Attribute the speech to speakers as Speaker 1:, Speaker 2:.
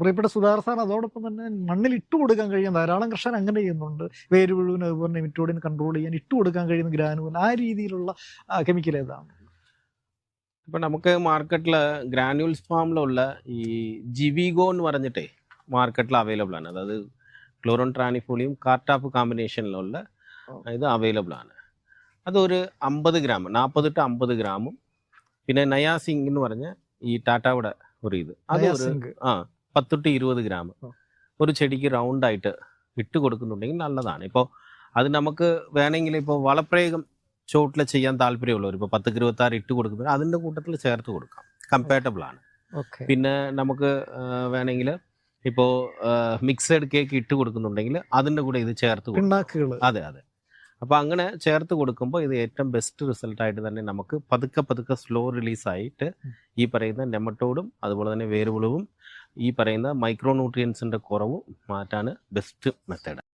Speaker 1: പ്രിയപ്പെട്ട സുധാകർ സാർ അതോടൊപ്പം തന്നെ മണ്ണിൽ ഇട്ടു കൊടുക്കാൻ കഴിയുന്ന ധാരാളം കർഷകർ അങ്ങനെ ചെയ്യുന്നുണ്ട്. വേര് പുഴുവിന് അതുപോലെ നെമിറ്റോഡിന് കൺട്രോൾ ചെയ്യാൻ ഇട്ടു കൊടുക്കാൻ കഴിയുന്ന ഗ്രാനുവൽ ആ രീതിയിലുള്ള കെമിക്കൽ ഏതാണ്?
Speaker 2: ഇപ്പം നമുക്ക് മാർക്കറ്റിൽ ഗ്രാനുവൽസ് ഫാമിലുള്ള ഈ ജിവിഗോ എന്ന് പറഞ്ഞിട്ടേ മാർക്കറ്റിൽ അവൈലബിൾ ആണ്. അതായത് ക്ലോറോൺ ട്രാനിഫോളിയും കാർട്ടാപ്പ് കോമ്പിനേഷനിലുള്ള ഇത് അവൈലബിൾ ആണ്. അതൊരു അമ്പത് ഗ്രാം നാൽപ്പത് ടു അമ്പത് ഗ്രാമും പിന്നെ നയാസിംഗ് എന്ന് പറഞ്ഞ ഈ ടാറ്റാവിടെ ഒരു ഇത്. അത് ഒരു ആ പത്ത് ടു ഇരുപത് ഗ്രാം. ഒരു ചെടിക്ക് റൗണ്ടായിട്ട് ഇട്ട് കൊടുക്കുന്നുണ്ടെങ്കിൽ നല്ലതാണ്. ഇപ്പോൾ അത് നമുക്ക് വേണമെങ്കിൽ ഇപ്പോൾ വളപ്രയോഗം ചോട്ടിൽ ചെയ്യാൻ താല്പര്യമുള്ളവർ ഇപ്പോൾ പത്ത് ഇരുപത്താറ് ഇട്ട് കൊടുക്കുമ്പോൾ അതിന്റെ കൂട്ടത്തിൽ ചേർത്ത് കൊടുക്കാം. കമ്പാറ്റബിൾ ആണ്.
Speaker 1: ഓക്കെ.
Speaker 2: പിന്നെ നമുക്ക് വേണമെങ്കിൽ ഇപ്പോൾ മിക്സഡ് കേക്ക് ഇട്ട് കൊടുക്കുന്നുണ്ടെങ്കിൽ അതിന്റെ കൂടെ ഇത് ചേർത്ത്
Speaker 1: കൊടുക്കുക
Speaker 2: അതെ അതെ. അപ്പോൾ അങ്ങനെ ചേർത്ത് കൊടുക്കുമ്പോൾ ഇത് ഏറ്റവും ബെസ്റ്റ് റിസൾട്ടായിട്ട് തന്നെ നമുക്ക് പതുക്കെ പതുക്കെ സ്ലോ റിലീസായിട്ട് ഈ പറയുന്ന നെമറ്റോഡും അതുപോലെ തന്നെ വേരുപുളുവും ഈ പറയുന്ന മൈക്രോ ന്യൂട്രിയൻസിന്റെ കുറവ് മാറ്റാൻ ബെസ്റ്റ് മെത്തേഡ്